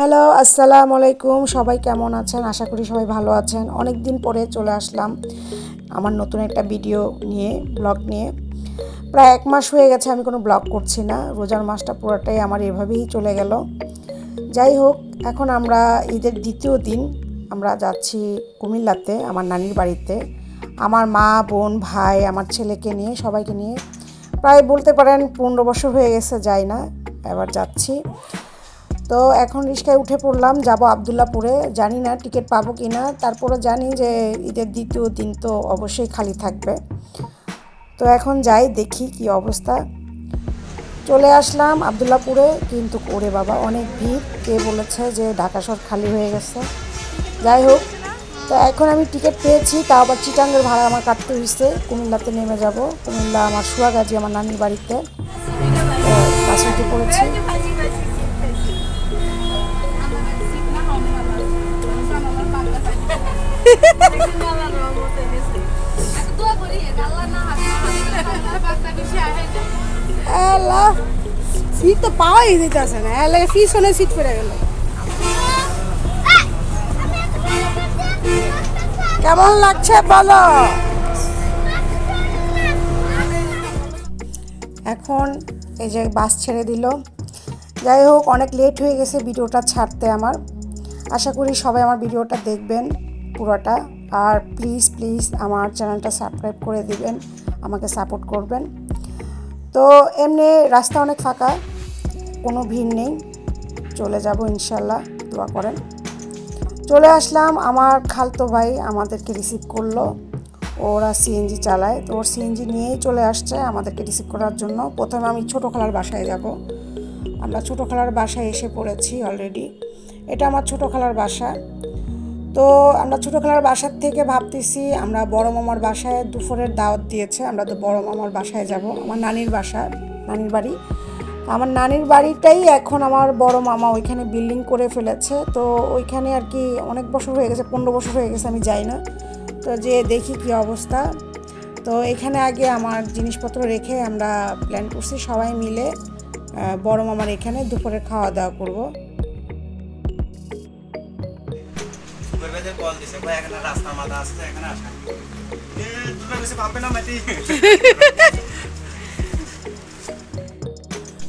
Hello, আসসালামু আলাইকুম। সবাই কেমন আছেন? আশা করি সবাই ভালো আছেন। অনেক দিন পরে চলে আসলাম আমার নতুন একটা ভিডিও নিয়ে, ব্লগ নিয়ে। প্রায় এক মাস হয়ে গেছে আমি কোনো ব্লগ করছি না। রোজার মাসটা পুরোটাই আমার এভাবেই চলে গেল। যাই হোক, এখন আমরা ঈদের দ্বিতীয় দিন। আমরা যাচ্ছি কুমিল্লাতে, আমার নানির বাড়িতে। আমার মা, বোন, ভাই, আমার ছেলেকে নিয়ে, সবাইকে নিয়ে। প্রায় বলতে পারেন পনেরো বছর হয়ে গেছে, যাই না। এবার যাচ্ছি। তো এখন রিক্সায় উঠে পড়লাম, যাব আবদুল্লাপুরে। জানি না টিকিট পাবো কি না তারপরে জানি যে ঈদের দ্বিতীয় দিন তো অবশ্যই খালি থাকবে। তো এখন যাই, দেখি কি অবস্থা। চলে আসলাম আবদুল্লাপুরে, কিন্তু ওরে বাবা, অনেক ভিড়। কে বলেছে যে ঢাকা শহর খালি হয়ে গেছে। যাই হোক, তো এখন আমি টিকিট পেয়েছি তা আবার চিটাঙ্গের ভাড়া আমার কাটতে হয়েছে কুমিল্লাতে নেমে যাব। কুমিল্লা আমার সুয়াগাজি, আমার নানির বাড়িতে। বাসে পড়েছি। সিট তো পাওয়াই দিতেছে না। এর লাগে পিছনে সিট পেরে গেল। কেমন লাগছে বলো? এখন এই যে বাস ছেড়ে দিল। যাই হোক, অনেক লেট হয়ে গেছে ভিডিওটা ছাড়তে আমার। আশা করি সবাই আমার ভিডিওটা দেখবেন। পুরোটা। আর প্লিজ প্লিজ আমার চ্যানেলটা সাবস্ক্রাইব করে দিবেন, আমাকে সাপোর্ট করবেন। তো এমনি রাস্তা অনেক ফাঁকা, কোনো ভিড় নেই। চলে যাব ইনশাল্লাহ দোয়া করেন। চলে আসলাম, আমার খালতো ভাই আমাদেরকে রিসিভ করল। ওরা সিএনজি চালায়, তো ওর সিএনজি নিয়েই চলে আসছে আমাদেরকে রিসিভ করার জন্য। প্রথমে আমি ছোটো খালার বাসায় যাব। আমরা ছোটো খালার বাসায় এসে পড়েছি অলরেডি এটা আমার ছোটো খালার বাসা। তো আমরা ছোটো খালার বাসার থেকে ভাবতেছি, আমরা বড় মামার বাসায় দুপুরের দাওয়াত দিয়েছে, আমরা তো বড় মামার বাসায় যাব, আমার নানির বাসা, নানির বাড়ি। আমার নানির বাড়িটাই এখন আমার বড় মামা ওইখানে বিল্ডিং করে ফেলেছে, তো ওইখানে আর কি অনেক বছর হয়ে গেছে, পনেরো বছর হয়ে গেছে, আমি যাই না। তো যে দেখি কি অবস্থা। তো এখানে আগে আমার জিনিসপত্র রেখে আমরা প্ল্যান করছি সবাই মিলে বড় মামার এখানে দুপুরে খাওয়া দাওয়া করব।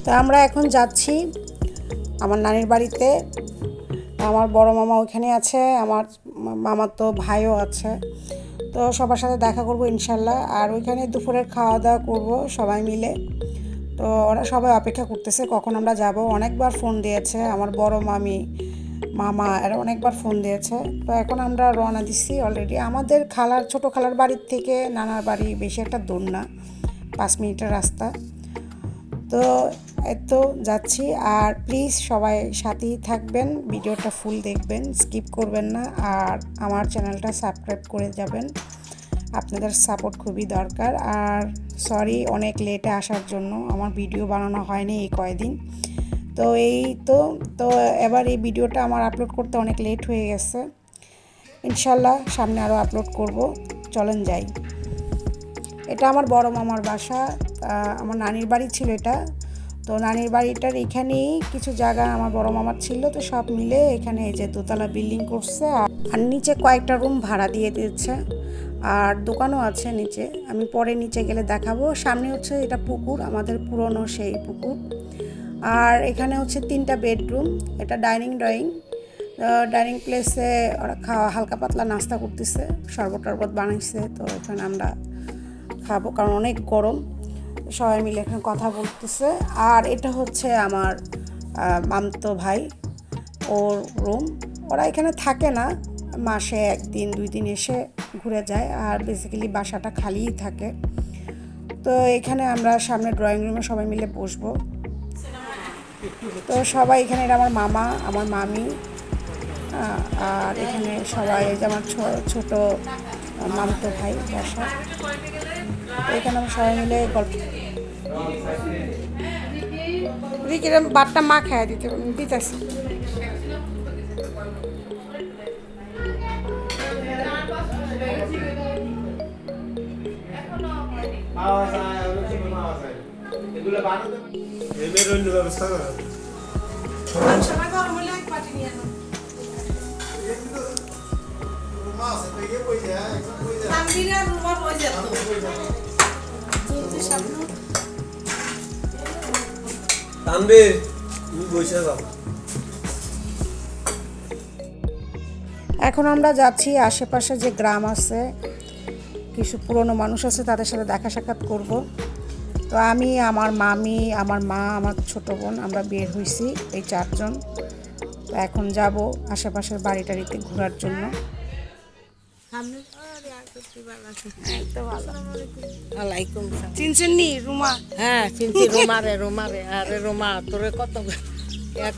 তো আমরা এখন যাচ্ছি আমার নানির বাড়িতে। আমার বড় মামা ওইখানে আছে, আমার মামার তো ভাইও আছে। তো সবার সাথে দেখা করব ইনশাল্লাহ, আর ওইখানে দুপুরের খাওয়া দাওয়া করব সবাই মিলে। তো ওরা সবাই অপেক্ষা করতেছে কখন আমরা যাব। অনেকবার ফোন দিয়েছে আমার বড় মামি মামা এরা অনেকবার ফোন দিয়েছে। তো এখন আমরা রওনা দিচ্ছি অলরেডি আমাদের খালার, ছোট খালার বাড়ির থেকে নানার বাড়ি বেশি একটা দূর না, পাঁচ মিনিটের রাস্তা। তো এই তো যাচ্ছি। আর প্লিজ সবাই সাথেই থাকবেন, ভিডিওটা ফুল দেখবেন স্কিপ করবেন না। আর আমার চ্যানেলটা সাবস্ক্রাইব করে যাবেন। আপনাদের সাপোর্ট খুবই দরকার। আর সরি অনেক লেটে আসার জন্য। আমার ভিডিও বানানো হয়নি এই কয়দিন। তো এই তো তো এবার এই ভিডিওটা আমার আপলোড করতে অনেক লেট হয়ে গেছে। ইনশাল্লাহ সামনে আরও আপলোড করব। চলেন যাই। এটা আমার বড় মামার বাসা আমার নানির বাড়ি ছিল এটা। তো নানির বাড়িটার এখানেই কিছু জায়গা আমার বড় মামার ছিল, তো সব মিলে এখানে এই যে দোতলা বিল্ডিং করছে আর- নিচে কয়েকটা রুম ভাড়া দিয়ে দিচ্ছে আর দোকানও আছে নিচে। আমি পরে নিচে গেলে দেখাবো। সামনে হচ্ছে এটা পুকুর, আমাদের পুরনো সেই পুকুর। আর এখানে হচ্ছে তিনটা বেডরুম এটা ডাইনিং ড্রয়িং। ডাইনিং প্লেসে ওরা খাওয়া, হালকা পাতলা নাস্তা করতেছে, শরবত টরবত বানাইছে, তো এখানে আমরা খাব, কারণ অনেক গরম। সবাই মিলে এখানে কথা বলতেছে। আর এটা হচ্ছে আমার মামতো ভাই, ওর রুম। ওরা এখানে থাকে না, মাসে একদিন, দুই দিন এসে ঘুরে যায়, আর বেসিক্যালি বাসাটা খালিই থাকে। তো এখানে আমরা সামনে ড্রয়িং রুমে সবাই মিলে বসবো। তো সবাই এখানে আমার মামা, আমার মামি আর এখানে সবাই এই যে আমার ছো- ছোট মামতো ভাই, বাসা। এখানে আমরা সবাই মিলে গল্প বাটটা মা খাইয়া দিতে দিতেছি। পাওয়া এগুলো বানাতে এমএর অন্য ব্যবস্থা করা সময় গরম হলে একবার তানভীরের রুমা বই যেত চলতি সামনে তানবীর তুমি বসে যাও। এখন আমরা যাচ্ছি আশেপাশে যে গ্রাম আছে কিছু পুরনো মানুষ আছে তাদের সাথে দেখা সাক্ষাৎ করব। তো আমি আমার মামি আমার মা আমার ছোটো বোন আমরা বের হয়েছি এই চারজন। তো এখন যাব আশেপাশের বাড়ি টাড়িতে ঘোরার জন্য। চিনছেন নি রুমা? হ্যাঁ চিনছি রোমারে রোমারে। আরে রোমা তোরে কত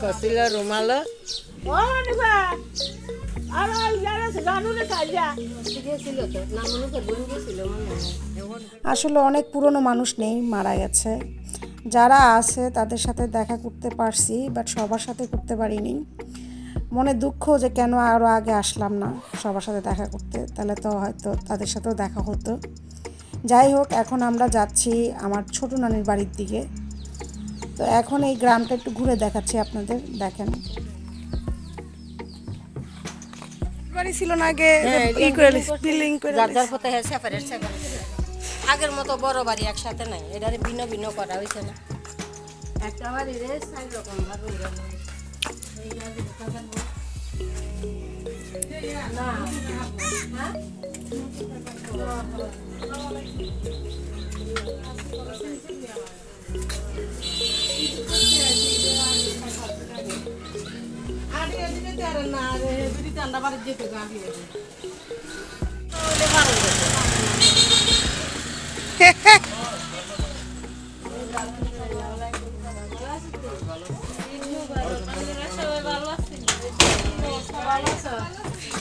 করছিল রোমালো। ও আসলে অনেক পুরনো মানুষ নেই, মারা গেছে। যারা আছে, তাদের সাথে দেখা করতে পারছি বাট সবার সাথে করতে পারিনি। মনে দুঃখ যে কেন আরও আগে আসলাম না সবার সাথে দেখা করতে, তাহলে তো হয়তো তাদের সাথেও দেখা হতো। যাই হোক, এখন আমরা যাচ্ছি আমার ছোট নানির বাড়ির দিকে। তো এখন এই গ্রামটা একটু ঘুরে দেখাচ্ছি আপনাদের, দেখেন। বাড়ি ছিল না আগে হ্যাঁ, ই করে বিল্ডিং করে যার যার পথে হ্যাঁ সেপারেট সেপারেট আগের মতো বড় বাড়ি একসাথে নাই এটারে ভিন্ন ভিন্ন করা হয়েছে না। একটা বাড়ি রে চার রকম ভাবে। না,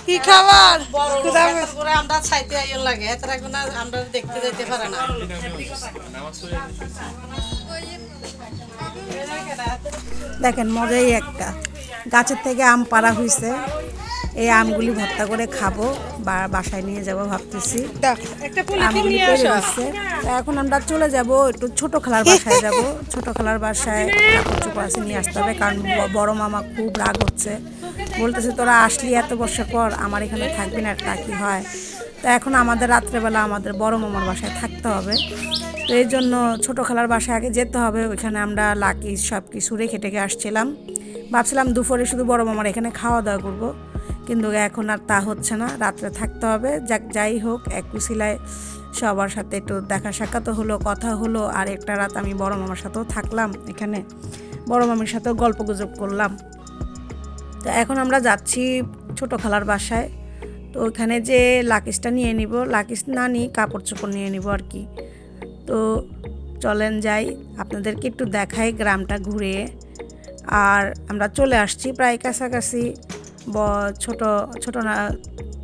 কি খাবার? আমরা ছাইতে আইন লাগে তারা কোনো আমরা দেখতে যেতে পারে না। দেখেন মজাই একটা। গাছের থেকে আম পাড়া হয়েছে এই আমগুলি ভর্তা করে খাব বা বাসায় নিয়ে যাব ভাবতেছি। আমগুলি পেরে হচ্ছে। এখন আমরা চলে যাব একটু ছোট খালার বাসায় যাব। ছোট খালার বাসায় কাপড় চোপড় আছে নিয়ে আসতে হবে কারণ বড় মামা খুব রাগ হচ্ছে। বলতেছে তোরা আসলি এত বছর পর আমার এখানে থাকবি না তা কি হয়? তো এখন আমাদের রাত্রেবেলা আমাদের বড় মামার বাসায় থাকতে হবে। তো এই জন্য ছোট খালার বাসায় আগে যেতে হবে, ওইখানে আমরা লাকি সব কিছু রেখে টেকে আসছিলাম। ভাবছিলাম দুপুরে শুধু বড় মামার এখানে খাওয়া দাওয়া করব, কিন্তু এখন আর তা হচ্ছে না, রাত্রে থাকতে হবে। যাক, যাই হোক, এক কুশিলায় সবার সাথে একটু দেখা সাক্ষাৎ হলো, কথা হলো, আর একটা রাত আমি বড় মামার সাথেও থাকলাম এখানে। বড় মামির সাথেও গল্প গুজব করলাম। তো এখন আমরা যাচ্ছি ছোট খালার বাসায়। তো ওইখানে যে লাকিসটা নিয়ে নিব, লাকিস না নিই কাপড় চোপড় নিয়ে নিব আর কি। তো চলেন যাই, আপনাদেরকে একটু দেখাই গ্রামটা ঘুরে। আর আমরা চলে আসছি প্রায় কাছাকাছি ব, ছোট ছোট না,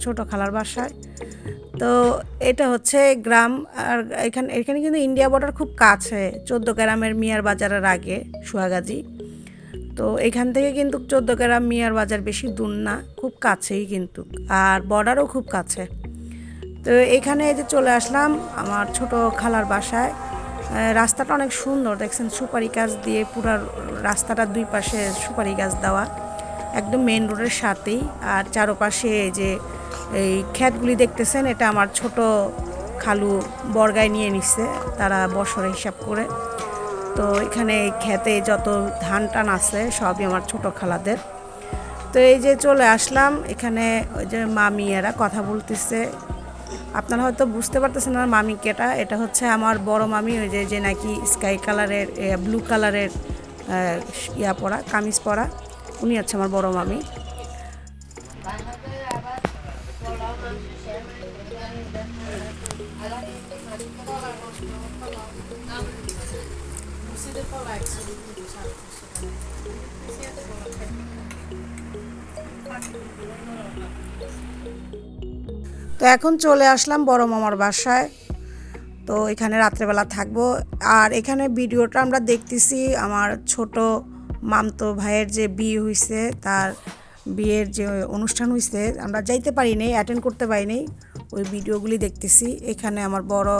ছোট খালার বাসায়। তো এটা হচ্ছে গ্রাম, আর এখানে এখানে কিন্তু ইন্ডিয়া বর্ডার খুব কাছে, চোদ্দ গ্রামের মিয়ার বাজারের আগে সুয়াগাজী তো এখান থেকে কিন্তু চোদ্দ গ্রাম মিয়ার বাজার বেশি দূর না, খুব কাছেই কিন্তু, আর বর্ডারও খুব কাছে। তো এখানে যে চলে আসলাম আমার ছোট খালার বাসায়। রাস্তাটা অনেক সুন্দর, দেখছেন? সুপারি গাছ দিয়ে পুরো রাস্তাটার দুই পাশে সুপারি গাছ দেওয়া। একদম মেন রোডের সাথেই। আর চারপাশে যে এই ক্ষেতগুলি দেখতেছেন, এটা আমার ছোট খালু বর্গায় নিয়ে নিচ্ছে তারা বছরে হিসাব করে। তো এখানে খেতে যত ধান টান আছে, সবই আমার ছোট খালাদের। তো এই যে চলে আসলাম, এখানে ওই যে মামি এরা কথা বলতেছে। আপনারা হয়তো বুঝতে পারতেছেন আমার মামি কেটা। এটা হচ্ছে আমার বড় মামি, ওই যে যে নাকি স্কাই কালারের ব্লু কালারের ইয়া পরা, কামিজ পরা। উনি হচ্ছে আমার বড় মামি। এখন চলে আসলাম বড় মামার বাসায়। তো এখানে রাত্রেবেলা থাকব। আর এখানে ভিডিওটা আমরা দেখতেছি আমার ছোট মামতো ভাইয়ের যে বিয়ে হয়েছে তার বিয়ের যে অনুষ্ঠান হয়েছে আমরা যাইতে পারিনি অ্যাটেন্ড করতে পারিনি ওই ভিডিওগুলি দেখতেছি। এখানে আমার বড়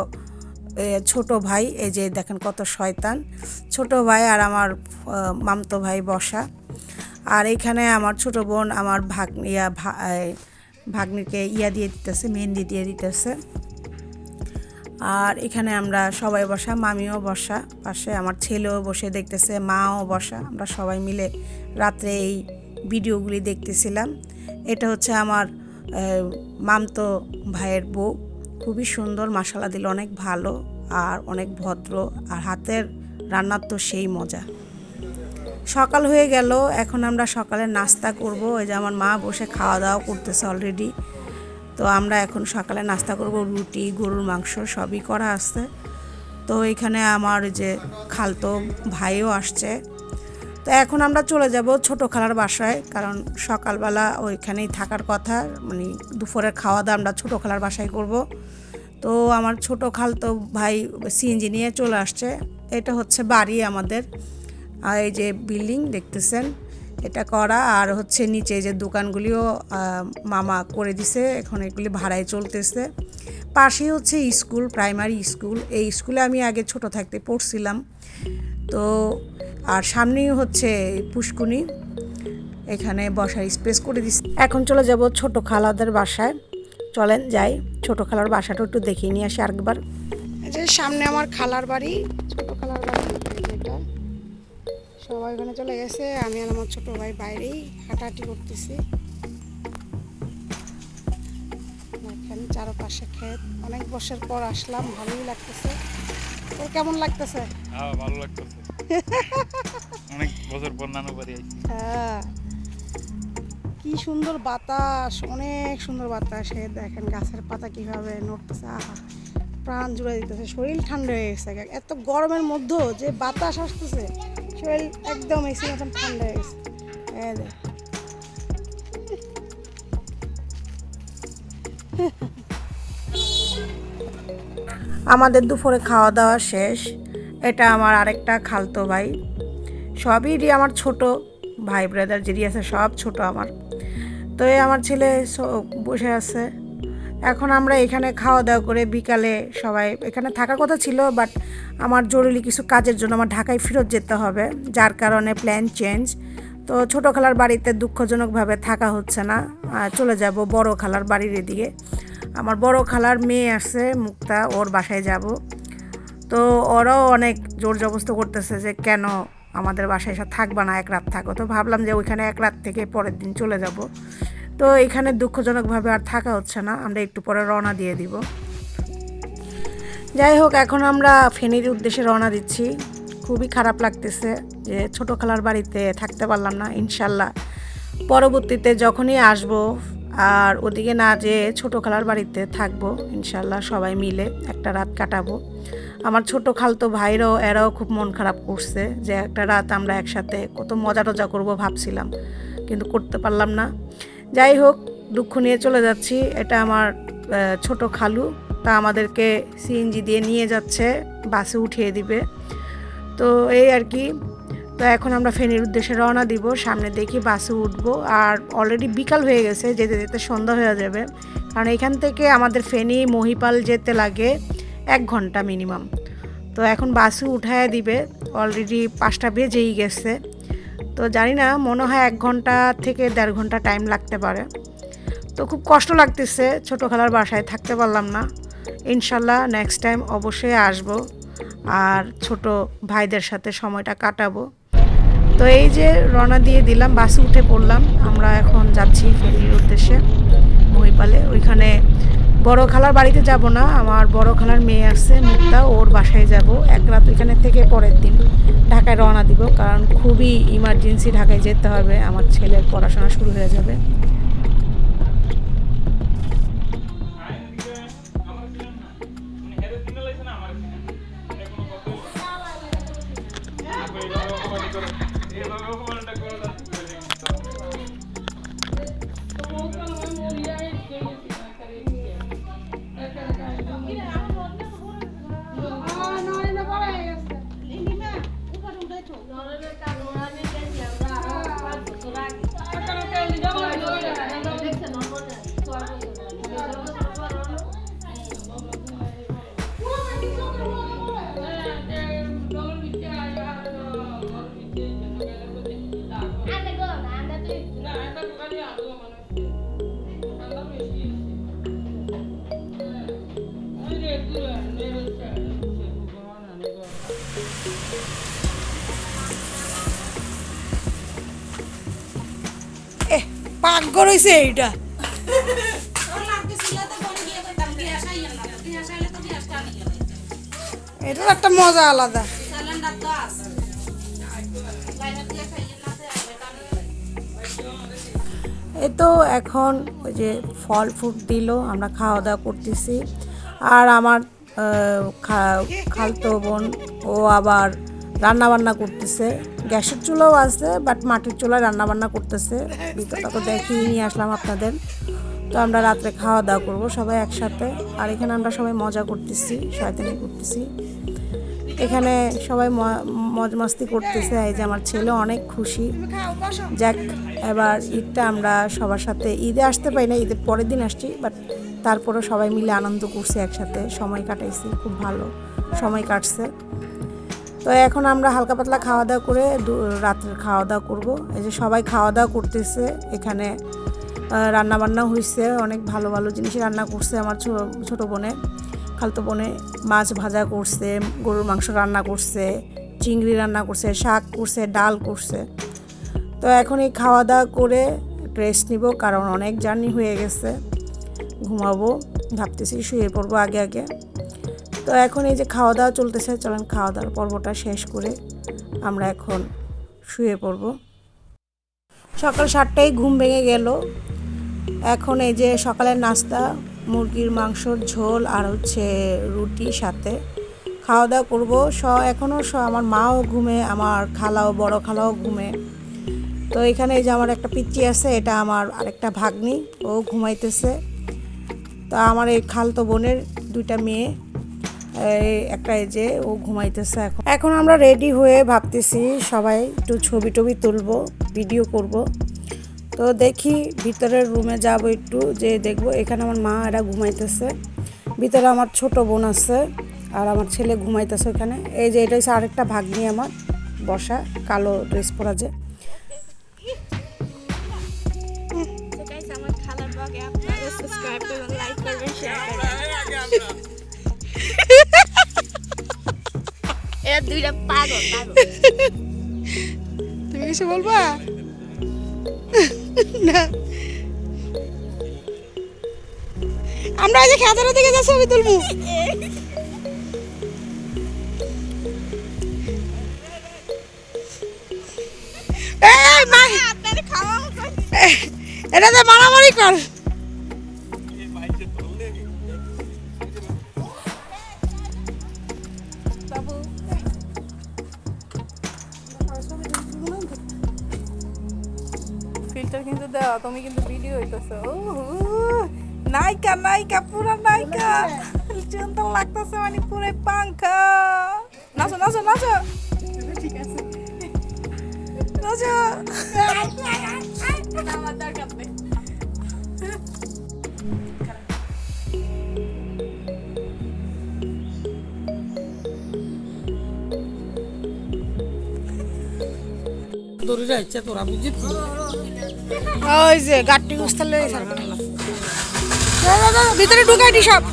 ছোট ভাই, এই যে দেখেন কত শয়তান। ছোট ভাই আর আমার মামতো ভাই বসা। আর এখানে আমার ছোট বোন, আমার ভাগ ইয়া ভাগ্নিকে ইয়া দিয়ে দিতেছে, মেহেন্দি দিয়ে দিতেছে। আর এখানে আমরা সবাই বসা, মামিও বসা, পাশে আমার ছেলেও বসে দেখতেছে, মাও বসা। আমরা সবাই মিলে রাত্রে এই ভিডিওগুলি দেখতেছিলাম। এটা হচ্ছে আমার মামতো ভাইয়ের বউ। খুবই সুন্দর মশালা দিল, অনেক ভালো আর অনেক ভদ্র। আর হাতের রান্নার তো সেই মজা। সকাল হয়ে গেল, এখন আমরা সকালে নাস্তা করব। ওই যে আমার মা বসে খাওয়া দাওয়া করতেছে অলরেডি তো আমরা এখন সকালে নাস্তা করব, রুটি, গরুর মাংস সবই করা আছে। তো এখানে আমার যে খালতো ভাইও আসছে। তো এখন আমরা চলে যাব ছোট খালার বাসায়, কারণ সকালবেলা ওইখানেই থাকার কথা। মানে দুপুরের খাওয়া দাওয়া আমরা ছোট খালার বাসায় করব। তো আমার ছোট খালতো ভাই সিএনজি নিয়ে চলে আসছে। এটা হচ্ছে বাড়ি আমাদের। আর এই যে বিল্ডিং দেখতেছেন, এটা করা আর হচ্ছে নিচে যে দোকানগুলিও মামা করে দিছে, এখন এগুলি ভাড়ায় চলতেছে। পাশেই হচ্ছে স্কুল, প্রাইমারি স্কুল। এই স্কুলে আমি আগে ছোট থাকতে পড়ছিলাম। তো, আর সামনেই হচ্ছে পুষ্কুনি, এখানে বসার স্পেস করে দিচ্ছে এখন চলে যাব ছোট খালাদের বাসায়। চলেন যাই, ছোট খালার বাসাটা একটু দেখিয়ে নিয়ে আসি আরেকবার। যে সামনে আমার খালার বাড়ি। ছোট সবাই ওখানে চলে গেছে আমি আর আমার ছোট ভাই বাইরেই হাঁটাহাঁটি করতেছি। এখানে চারপাশে ক্ষেত। অনেক বছর পর আসলাম ভালোই লাগতেছে। তোর কেমন লাগতেছে? হ্যাঁ ভালো লাগতেছে। অনেক বছর পর নানু বাড়ি আইছি। হ্যাঁ। কি সুন্দর বাতাস অনেক সুন্দর বাতাস। দেখেন গাছের পাতা কীভাবে নড়তেছে আহা। প্রাণ জুড়ে দিতেছে শরীর ঠান্ডা হয়ে গেছে। এত গরমের মধ্যেও যে বাতাস আসতেছে। একদম মতন ঠান্ডা হয়ে গেছে। দেখ। আমাদের দুপুরে খাওয়া দাওয়া শেষ। এটা আমার আরেকটা খালতো ভাই। সবই রি আমার ছোট ভাই ব্রাদার যেটি আছে, সব ছোট আমার। তো এই আমার ছেলে বসে আছে। এখন আমরা এখানে খাওয়া দাওয়া করে বিকালে সবাই এখানে থাকার কথা ছিল বাট আমার জরুরি কিছু কাজের জন্য আমার ঢাকায় ফেরত যেতে হবে, যার কারণে প্ল্যান চেঞ্জ তো ছোটো খালার বাড়িতে দুঃখজনকভাবে থাকা হচ্ছে না চলে যাব বড় খালার বাড়ির এদিকে। আমার বড় খালার মেয়ে আছে, মুক্তা, ওর বাসায় যাব। তো ওরাও অনেক জোর জবস্ত করতেছে যে কেন আমাদের বাসায় এসে থাকবা না, এক রাত থাকো। তো ভাবলাম যে ওইখানে এক রাত থেকে পরের দিন চলে যাব। তো এখানে দুঃখজনকভাবে আর থাকা হচ্ছে না। আমরা একটু পরে রওনা দিয়ে দিব। যাই হোক, এখন আমরা ফেনীর উদ্দেশ্যে রওনা দিচ্ছি। খুবই খারাপ লাগতেছে যে ছোটো খালার বাড়িতে থাকতে পারলাম না, ইনশাল্লাহ। পরবর্তীতে যখনই আসব আর ওদিকে না যেয়ে ছোট খালার বাড়িতে থাকব, ইনশাল্লাহ সবাই মিলে একটা রাত কাটাবো। আমার ছোট খালতো ভাইরাও, এরাও খুব মন খারাপ করছে যে একটা রাত আমরা একসাথে কত মজা টজা করব ভাবছিলাম, কিন্তু করতে পারলাম না। যাই হোক, দুঃখ নিয়ে চলে যাচ্ছি। এটা আমার ছোট খালু। তা আমাদেরকে সিএনজি দিয়ে নিয়ে যাচ্ছে, বাসে উঠিয়ে দিবে। তো এই আর কি। তো এখন আমরা ফেনীর উদ্দেশ্যে রওনা দিব। সামনে দেখি বাসে উঠবো। আর অলরেডি বিকাল হয়ে গেছে, যেতে যেতে সন্ধ্যা হয়ে যাবে। কারণ এখান থেকে আমাদের ফেনী, মহিপাল যেতে লাগে এক ঘণ্টা মিনিমাম তো এখন বাসে উঠায় দিবে। অলরেডি পাঁচটা বেজেই গেছে। তো জানি না, মনে হয় এক ঘণ্টা থেকে দেড় ঘণ্টা টাইম লাগতে পারে। তো খুব কষ্ট লাগতেছে ছোটো খেলার বাসায় থাকতে পারলাম না। ইনশাল্লাহ নেক্সট টাইম অবশ্যই আসব আর ছোট ভাইদের সাথে সময়টা কাটাবো। তো এই যে রওনা দিয়ে দিলাম, বাসে উঠে পড়লাম। আমরা এখন যাচ্ছি ফেরির উদ্দেশ্যে, মহিপালে। ওইখানে বড় খালার বাড়িতে যাব না, আমার বড় খালার মেয়ে আসছে মুক্তা, ওর বাসায় যাব। এক রাত ওইখানে থেকে পরের দিন ঢাকায় রওনা দিব, কারণ খুবই ইমার্জেন্সি ঢাকায় যেতে হবে, আমার ছেলের পড়াশোনা শুরু হয়ে যাবে। Lời. পাকঘর হয়েছে এইটা? এটার একটা মজা আলাদা। এই তো এখন ওই যে ফল ফ্রুট দিল, আমরা খাওয়া দাওয়া করতেছি। আর আমার খালতো বোন, ও আবার রান্না বান্না করতেছে। গ্যাসের চুলাও আছে বাট মাটির চুলায় রান্না বান্না করতেছে। ভিতরটা তো দেখিয়ে নিয়ে আসলাম আপনাদের। তো আমরা রাত্রে খাওয়া দাওয়া করব সবাই একসাথে। আর এখানে আমরা সবাই মজা করতেছি, শয়তানি করতেছি। এখানে সবাই মজ, মাস্তি করতেছে। এই যে আমার ছেলে অনেক খুশি। যাক, এবার ঈদটা আমরা সবার সাথে, ঈদে আসতে পারি না, ঈদের পরের দিন আসছি বাট তারপরে সবাই মিলে আনন্দ করছি একসাথে। সময় কাটাইছি, খুব ভালো সময় কাটছে। তো এখন আমরা হালকা পাতলা খাওয়া দাওয়া করে রাত্রের খাওয়া দাওয়া করব। এই যে সবাই খাওয়া দাওয়া করতেছে, এখানে রান্না বান্না হয়েছে অনেক ভালো ভালো জিনিস রান্না করছে আমার ছোটো বোনে। খালতো বোনে মাছ ভাজা করছে, গরুর মাংস রান্না করছে, চিংড়ি রান্না করছে, শাক করছে, ডাল করছে। তো এখন এই খাওয়া দাওয়া করে রেস্ট নিব, কারণ অনেক জার্নি হয়ে গেছে। ঘুমাবো, ভাবতেছি শুয়ে পড়ব আগে আগে। তো এখন এই যে খাওয়া দাওয়া চলতেছে, চলেন খাওয়া দাওয়ার পর্বটা শেষ করে আমরা এখন শুয়ে পড়ব। সকাল সাতটায় ঘুম ভেঙে গেল। এখন এই যে সকালের নাস্তা, মুরগির মাংসর ঝোল আর হচ্ছে রুটি সাথে খাওয়া দাওয়া করব। স, এখনও স, আমার মাও ঘুমে, আমার খালাও, বড় খালাও ঘুমে। তো এখানে এই যে আমার একটা পিচ্চি আছে, এটা আমার আরেকটা ভাগ্নি, ও ঘুমাইতেছে। তো আমার এই খালতো বোনের দুইটা মেয়ে। একটা এই যে ও ঘুমাইতেছে এখন। এখন আমরা রেডি হয়ে ভাবতেছি সবাই একটু ছবি টবি তুলবো ভিডিও করব। তো দেখি ভিতরের রুমে যাব একটু, যে দেখব এখানে আমার মা এরা ঘুমাইতেছে। ভিতরে আমার ছোট বোন আছে আর আমার ছেলে ঘুমাইতেছে ওখানে। এই যে এটা হচ্ছে আরেকটা ভাগ্নি আমার, বসা, কালো ড্রেস পরা যে। এরা দুইটা পাগল তুমি কিছু বলবা? না। আমরা এই যে খেতারা থেকে যা ছবি তুলবো খাওয়া এটাতে মারামারি কর। হইতেছো নায়িকা নায়িকা, পুরা নায়িকা। চিন্তা লাগতেছে মানে পুরো পাঙ্খা নাচো নাচো নাচো। নাচো। আমার দরকার নেই ওই যে গাট্টি গুস্তালে ভিতরে ঢুকাই দি সব।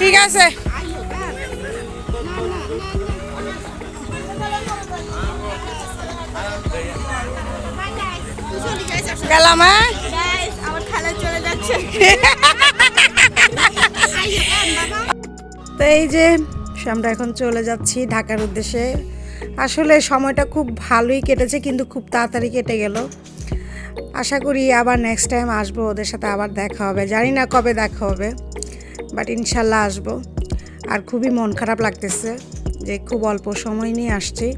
ঠিক আছে। গেলাম হ্যাঁ? তো এই যে আমরা এখন চলে যাচ্ছি ঢাকার উদ্দেশ্যে। আসলে সময়টা খুব ভালোই কেটেছে, কিন্তু খুব তাড়াতাড়ি কেটে গেল। আশা করি আবার নেক্সট টাইম আসব, ওদের সাথে আবার দেখা হবে। জানি না কবে দেখা হবে বাট ইনশাল্লাহ আসব। আর খুবই মন খারাপ লাগতেছে যে খুব অল্প সময় নিয়ে আসছি।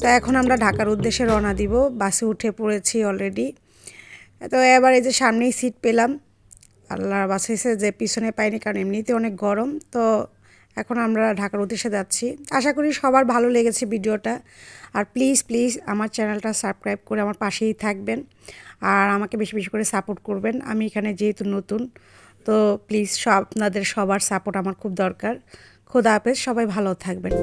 তো এখন আমরা ঢাকার উদ্দেশ্যে রওনা দিব। বাসে উঠে পড়েছি অলরেডি তো এবার এই যে সামনেই সিট পেলাম। আল্লাহর বাঁচাইছে যে পিছনে পাইনি, কারণ এমনিতে অনেক গরম। তো এখন আমরা ঢাকার উদ্দেশ্যে যাচ্ছি আশা করি সবার ভালো লেগেছে ভিডিওটা আর প্লিজ প্লিজ আমার চ্যানেলটা সাবস্ক্রাইব করে আমার পাশেই থাকবেন আর আমাকে বেশি বেশি করে সাপোর্ট করবেন আমি এখানে যেহেতু নতুন তো প্লিজ সব আপনাদের সবার সাপোর্ট আমার খুব দরকার খোদা হাফেজ সবাই ভালো থাকবেন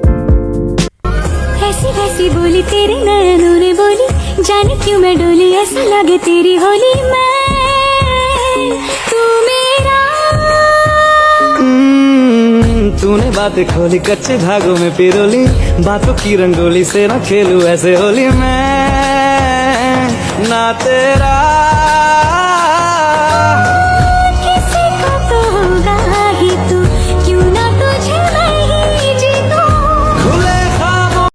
हंसी हंसी बोली तेरे नैनों ने बोली जाने क्यों मैं डोली ऐसा लगे तेरी होली मैं तूने बातें खोली कच्चे धागों में पिरोली। बातों की रंगोली से ना खेलू ऐसे होली मैं। ना तेरा